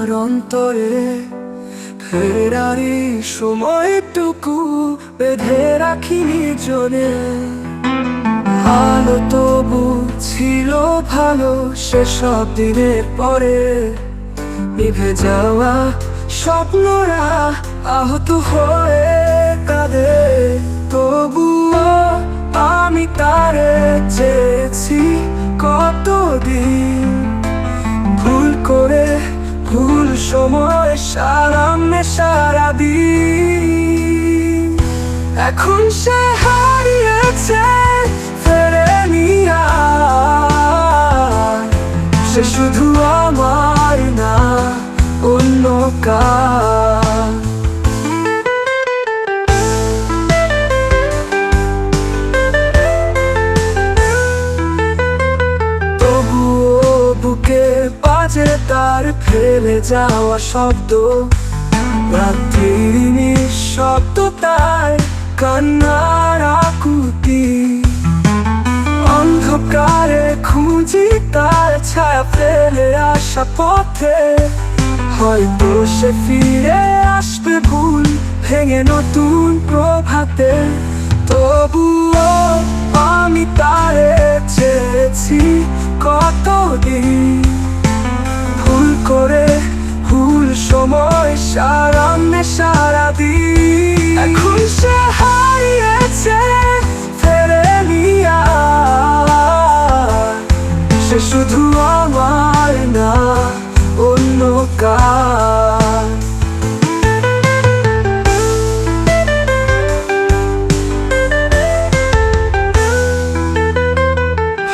করে ফেরারি সময়টুকু বেঁধে রাখিনি জনে। আলো তবু ছিল ভালো সেসব দিনের পরে। নিভে যাওয়া স্বপ্নরা আহত হয়ে কাঁদে। তবুও আমি তারে চেয়েছি সারামে সারা দিন এখন সে হারিয়েছে। ফেলে যাওয়া শব্দ। রাত্রির নিঃশব্দ তাই কান্নার আকুতি। অন্ধকারে খুঁজি তার ছায়া ফেলে আসা পথে। হয়তো সে ফিরে আসবে ভুল, ভেঙে নতুন প্রভাতে। তবুও সারামে সারা দিন এখন সে হারিয়েছে ফেরে আর সে শুধু আমার না, অন্য কার।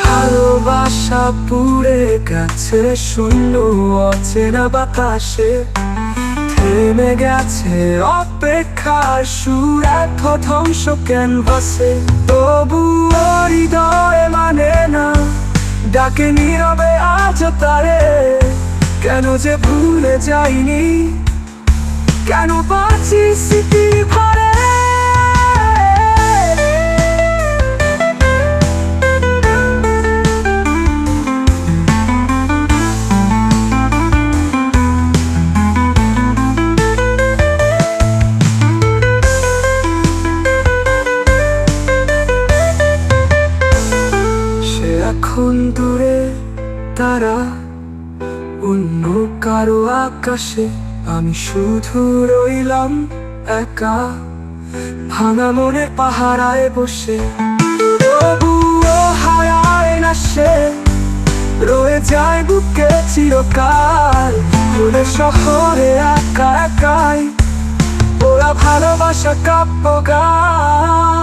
ভালোবাসা পুড়ে গেছে, শূন্য অচেনা বাতাসে। থেমে গেছে অপেক্ষা সুর, এক ধ্বংস ক্যানভাসে। তবু হৃদয় মানে না, ডাকে নীরবে আজ তারে। কেন যে ভুলে যাইনি, কেন বাঁচি স্মৃতি ভরে এখন দূরে তারা অন্য কারও আকাশে। আমি শুধু রইলাম একা, ভাঙা মনে পাহারায় বসে। তবুও হারায় রয়ে যায় বুকে চিরকাল। ভুলে শহরে একা একাই, ওরা ভালোবাসা কাব্য গান।